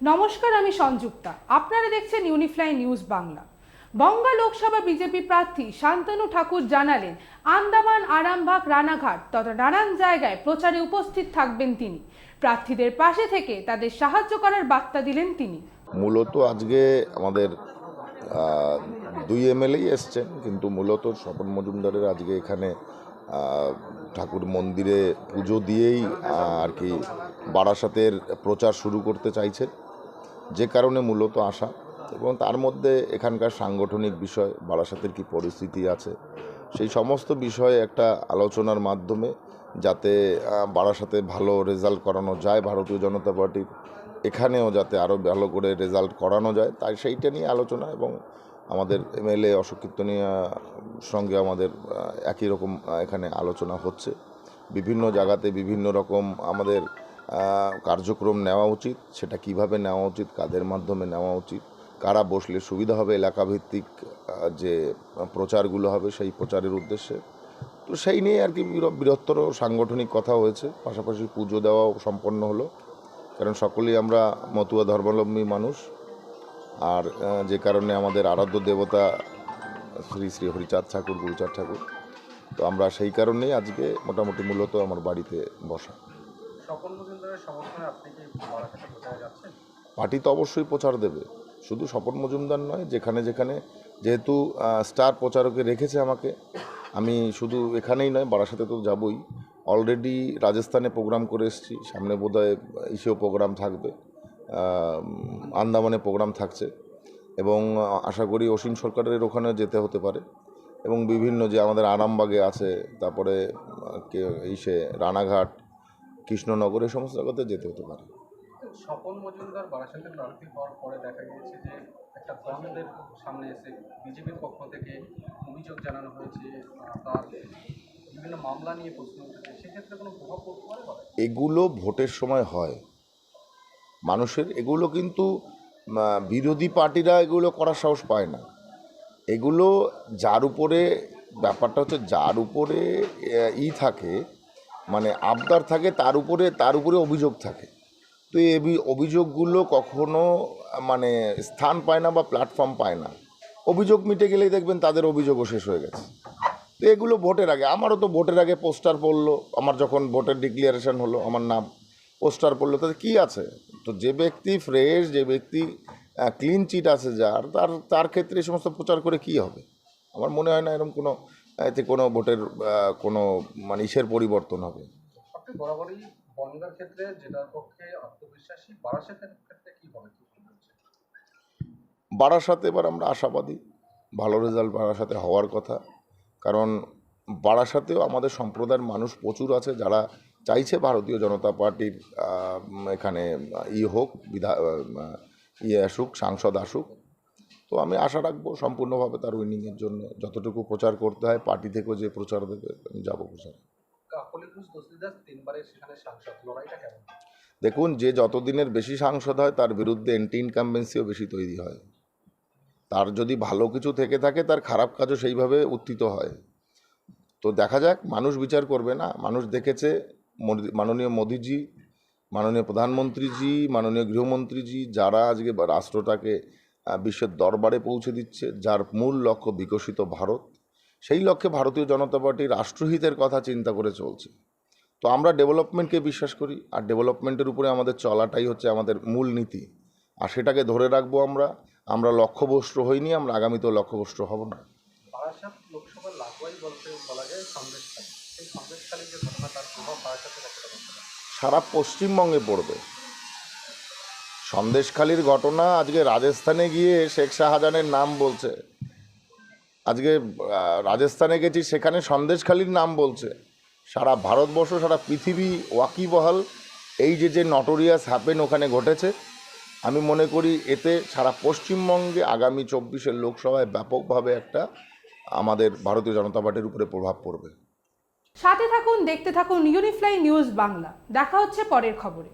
নমস্কার, আমি সংযুক্তা। আপনারা দেখছেন Unifly news Bangla Bongaon Lok Sabha BJP প্রার্থী শান্তনু ঠাকুর জানালেন, আন্দামান, আরামবাগ, রানাঘাট তথা নানান জায়গায় প্রচারে উপস্থিত থাকবেন তিনি। প্রার্থীদের পাশে থেকে তাদের সাহায্য করার বার্তা দিলেন তিনি। মূলত আজকে আমাদের দুই এমএলএই এসছেন, কিন্তু মূলত স্বপন মজুমদারের আজকে এখানে ঠাকুর মন্দিরে পুজো দিয়েই আর কি বারাসাতের প্রচার শুরু করতে চাইছেন। যে কারণে মূলত আসা এবং তার মধ্যে এখানকার সাংগঠনিক বিষয় বারাসাতের কি পরিস্থিতি আছে, সেই সমস্ত বিষয়ে একটা আলোচনার মাধ্যমে যাতে বারাসাতে ভালো রেজাল্ট করানো যায়, ভারতীয় জনতা পার্টির এখানেও যাতে আরও ভালো করে রেজাল্ট করানো যায়, তাই সেইটা নিয়ে আলোচনা এবং আমাদের এমএলএ অশোক কীর্তনিয়া সঙ্গে আমাদের একই রকম এখানে আলোচনা হচ্ছে। বিভিন্ন জায়গাতে বিভিন্ন রকম আমাদের কার্যক্রম নেওয়া উচিত, সেটা কীভাবে নেওয়া উচিত, কাদের মাধ্যমে নেওয়া উচিত, কারা বসলে সুবিধা হবে এলাকাভিত্তিক যে প্রচারগুলো হবে সেই প্রচারের উদ্দেশ্যে। তো সেই নিয়ে আর কি বৃহত্তর সাংগঠনিক কথা হয়েছে, পাশাপাশি পুজো দেওয়াও সম্পন্ন হলো। কারণ সকলেই আমরা মতুয়া ধর্মাবলম্বী মানুষ, আর যে কারণে আমাদের আরাধ্য দেবতা শ্রী শ্রী হরিচাঁদ ঠাকুর, গুরুচাঁদ ঠাকুর। তো আমরা সেই কারণেই আজকে মোটামুটি মূলত আমার বাড়িতে বসা। পার্টি তো অবশ্যই প্রচার দেবে। শুধু স্বপন মজুমদার নয়, যেখানে যেখানে যেহেতু স্টার প্রচারকে রেখেছে আমাকে, আমি শুধু এখানেই নয়, বারাসাতে তো যাবই। অলরেডি রাজস্থানে প্রোগ্রাম করে এসেছি, সামনে বোধহয় ইসেও প্রোগ্রাম থাকবে আন্দামানে প্রোগ্রাম থাকছে এবং আশা করি অসীম সরকারের ওখানে যেতে হতে পারে এবং বিভিন্ন যে আমাদের আরামবাগে আছে, তারপরে ইসে রানাঘাট কৃষ্ণনগর এই সমস্ত জায়গাতে যেতে হতে পারে। স্বপন মজুমদার বারাসাতে প্রার্থী হওয়ার পরে দেখা গিয়েছে যে একটা দ্বন্দ্বের সামনে এসে বিজেপির পক্ষ থেকে অভিযোগ জানানো হয়েছে তার বিভিন্ন মামলা নিয়ে প্রশ্ন উঠেছে। সেক্ষেত্রে কোনো প্রভাব পড়তে পারে এগুলো ভোটের সময় হয়। মানুষের এগুলো কিন্তু বিরোধী পার্টিরা এগুলো করার সাহস পায় না। এগুলো যার উপরে ব্যাপারটা হচ্ছে যার উপরে ই থাকে মানে আবদার থাকে, তার উপরে তার উপরে অভিযোগ থাকে। তো এই অভিযোগগুলো কখনো মানে স্থান পায় না বা প্ল্যাটফর্ম পায় না। অভিযোগ মিটে গেলেই দেখবেন তাদের অভিযোগও শেষ হয়ে গেছে। তো এগুলো ভোটের আগে, আমারও তো ভোটের আগে পোস্টার পড়ল, আমার যখন ভোটের ডিক্লিয়ারেশন হলো, আমার নাম পোস্টার পড়ল, তাতে কী আছে? তো যে ব্যক্তি ফ্রেশ যে ব্যক্তি ক্লিন চিট আছে যার, তার তার ক্ষেত্রে এই সমস্ত প্রচার করে কী হবে? আমার মনে হয় না এরকম কোনো এতে কোনো ভোটের কোনো মানে ইসের পরিবর্তন হবে। আপনি বরাবরই বনগার ক্ষেত্রে যেটার পক্ষে আত্মবিশ্বাসী বারাসাতের ক্ষেত্রে কি হবে কি হচ্ছে? বারাসাতে এবার আমরা আশাবাদী ভালো রেজাল্ট বারাসাতে হওয়ার কথা। কারণ বারাসাতেও আমাদের সম্প্রদায়ের মানুষ প্রচুর আছে যারা চাইছে ভারতীয় জনতা পার্টির এখানে ই হোক বিধা ইয়ে আসুক সাংসদ আসুক। তো আমি আশা রাখব সম্পূর্ণভাবে তার উইনিংয়ের জন্য যতটুকু প্রচার করতে হয় পার্টি থেকেও যে প্রচার দেবে আমি যাব প্রচার দেখুন যে যতদিনের বেশি সাংসদ হয় তার বিরুদ্ধে এন্টি ইনকামবেন্সিও বেশি তৈরি হয়। তার যদি ভালো কিছু থেকে থাকে তার খারাপ কাজও সেইভাবে উত্থিত হয়। তো দেখা যাক মানুষ বিচার করবে না। মানুষ দেখেছে মাননীয় মোদিজি মাননীয় প্রধানমন্ত্রীজি মাননীয় গৃহমন্ত্রীজি যারা আজকে রাষ্ট্রটাকে বিশ্বের দরবারে পৌঁছে দিচ্ছে যার মূল লক্ষ্য বিকশিত ভারত। সেই লক্ষ্যে ভারতীয় জনতা পার্টি রাষ্ট্রহিতের কথা চিন্তা করে চলছে। তো আমরা ডেভেলপমেন্টকে বিশ্বাস করি আর ডেভেলপমেন্টের উপরে আমাদের চলাটাই হচ্ছে আমাদের মূল নীতি। আর সেটাকে ধরে রাখব আমরা আমরা লক্ষ্যভ্রষ্ট হইনি আমরা আগামীতেও লক্ষ্যভ্রষ্ট হব না। সারা পশ্চিমবঙ্গে পড়বে। সন্দেশখালির ঘটনা আজকে রাজস্থানে গিয়ে শেখ শাহজাহানের নাম বলছে। আজকে রাজস্থানে গেছি, সেখানে সন্দেশখালির নাম বলছে। সারা ভারতবর্ষ, সারা পৃথিবী ওয়াকিবহাল। এই যে যে নটোরিয়াস হ্যাপেন ওখানে ঘটেছে, আমি মনে করি এতে সারা পশ্চিমবঙ্গে আগামী চব্বিশের লোকসভায় ব্যাপকভাবে একটা আমাদের ভারতীয় জনতা পার্টির উপরে প্রভাব পড়বে। সাথে থাকুন, দেখতে থাকুন ইউনিফ্লাই নিউজ বাংলা দেখা হচ্ছে পরের খবরে।